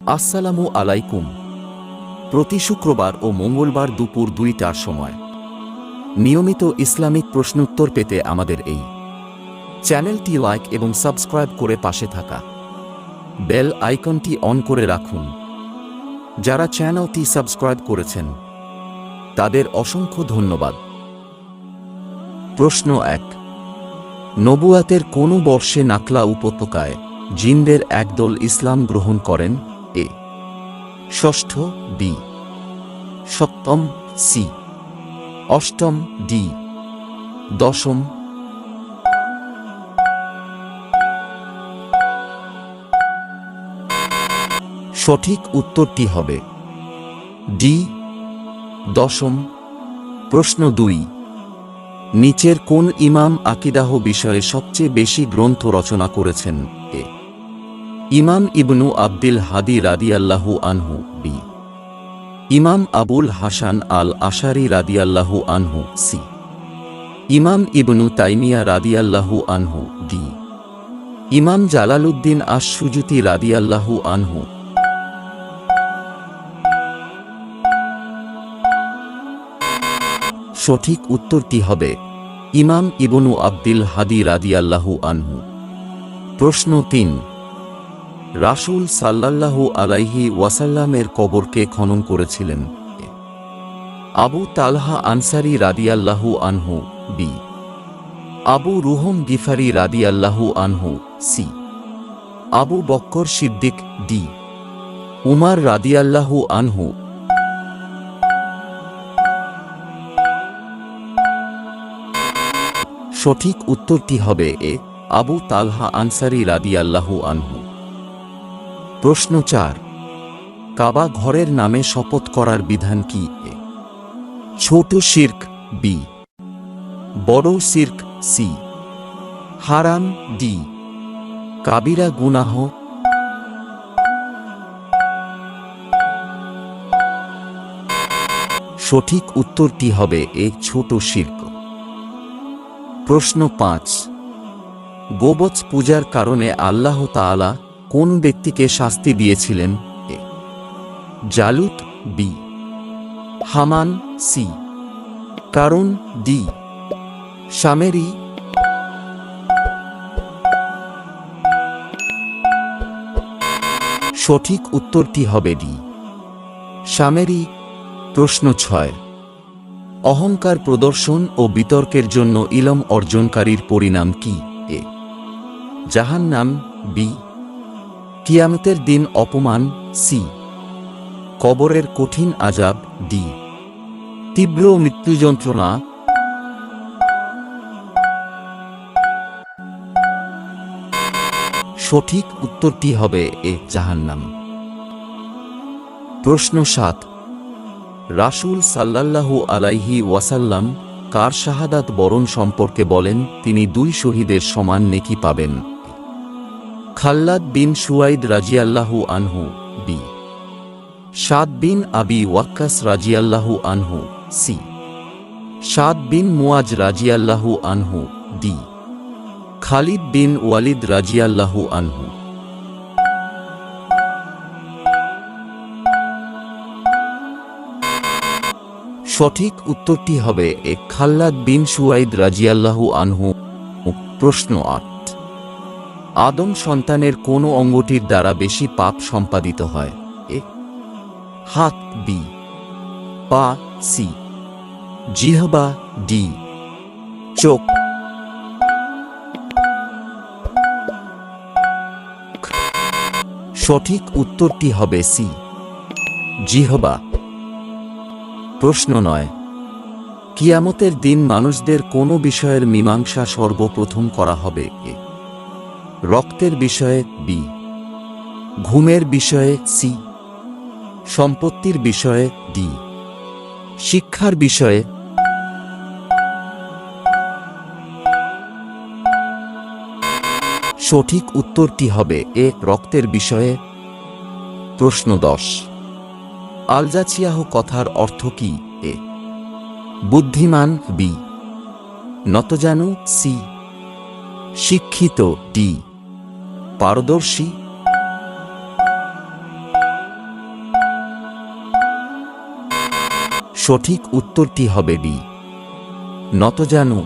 আসসালামু আলাইকুম। প্রতি শুক্রবার ও মঙ্গলবার দুপুর দুইটার সময় নিয়মিত ইসলামিক প্রশ্নোত্তর পেতে আমাদের এই চ্যানেলটি লাইক এবং সাবস্ক্রাইব করে পাশে থাকা বেল আইকনটি অন করে রাখুন। যারা চ্যানেলটি সাবস্ক্রাইব করেছেন, তাদের অসংখ্য ধন্যবাদ। প্রশ্ন এক, নবুয়াতের কোন বর্ষে নাকলা উপত্যকায় জিনদের একদল ইসলাম গ্রহণ করেন? এ। ষষ্ঠ বি সপ্তম সি। অষ্টম ডি। দশম সঠিক উত্তরটি হবে ডি। দশম প্রশ্ন দুই। নিচের কোন ইমাম আকিদাহ বিষয়ে সবচেয়ে বেশি গ্রন্থ রচনা করেছেন? ইমাম ইবনু আব্দিল হাদি রাদিয়াল্লাহু আনহু বি। ইমাম আবুল হাসান আল আশারি রাদিয়াল্লাহু আনহু সি। ইমাম ইবনু তাইমিয়া রাদিয়াল্লাহু আনহু ডি। ইমাম জালালউদ্দিন আশ সুজুতি রাদিয়াল্লাহু আনহু। সঠিক উত্তরটি হবে ইমাম ইবনু আব্দিল হাদি রাদিয়াল্লাহু আনহু। প্রশ্ন তিন রাসূল সাল্লাল্লাহু আলাইহি ওয়াসাল্লামের কবরকে খনন করেছিলেন। আবু তালহা আনসারি রাদিয়াল্লাহু আনহু বি আবু রুহম গিফারি রাদিয়াল্লাহু আনহু C Abu Bakr Siddique D Umar রাদিয়াল্লাহু আনহু। সঠিক উত্তরটি হবে এ, আবু তালহা আনসারি রাদিয়াল্লাহু আনহু। প্রশ্ন চার, কাবা ঘরের নামে শপথ করার বিধান কি এ? ছোট শির্ক বি, বড় শির্ক সি, হারাম ডি, কাবিরা গুনাহ। সঠিক উত্তরটি হবে এ ছোট শির্ক। প্রশ্ন পাঁচ গোবৎস পূজার কারণে আল্লাহ তাআলা কোন ব্যক্তিকে শাস্তি দিয়েছিলেন? A. Jalut, B. Haman, C. Qarun, D. Samiri. সঠিক উত্তরটি হবে ডি। সামেরি, প্রশ্ন ছয়। অহংকার প্রদর্শন ও বিতর্কের জন্য ইলম অর্জনকারীর পরিণাম কি? এ. জাহান্নাম, বি. কিয়ামতের দিন অপমান সি। কবরের কঠিন আজাব ডি। তীব্র মৃত্যু যন্ত্রণা। সঠিক উত্তরটি হবে এ জাহান্নাম। প্রশ্ন সাত। রাসূল সাল্লাল্লাহু আলাইহি ওয়াসাল্লাম কার শাহাদাত বরণ সম্পর্কে বলেন, তিনি দুই শহীদের সমান নেকি পাবেন। খাল্লাদ বিন সুয়াইদ রাজিয়াল্লাহু আনহু বি সাদ বিন আবি ওয়াক্কাস রাজিয়াল্লাহু আনহু সি সাদ বিন মুয়াজ রাজিয়াল্লাহু আনহু ডি খালিদ বিন ওয়ালিদ রাজিয়াল্লাহু আনহু। সঠিক উত্তরটি হবে এ খাল্লাদ বিন সুয়াইদ রাজিয়াল্লাহু আনহু, প্রশ্ন আট। আদম সন্তানের কোন অঙ্গটির দ্বারা বেশি পাপ সম্পাদিত হয়? এ। হাত বি। পা সি। জিহবা ডি। চোখ। সঠিক উত্তরটি হবে সি। জিহবা। প্রশ্ন নয়। কিয়ামতের দিন মানুষদের কোনো বিষয়ের মীমাংসা সর্বপ্রথম করা হবে? এ। রক্তের বিষয়ে বি ঘুমের বিষয়ে সি সম্পত্তির বিষয়ে ডি শিক্ষার বিষয়ে সঠিক উত্তরটি হবে এ, রক্তের বিষয়ে। প্রশ্ন দশ আলজাচিয়াহ কথার অর্থ কি? এ, বুদ্ধিমান বি নতজানু সি শিক্ষিত ডি পারদর্শী। সঠিক উত্তরটি হবে বি। নতজানু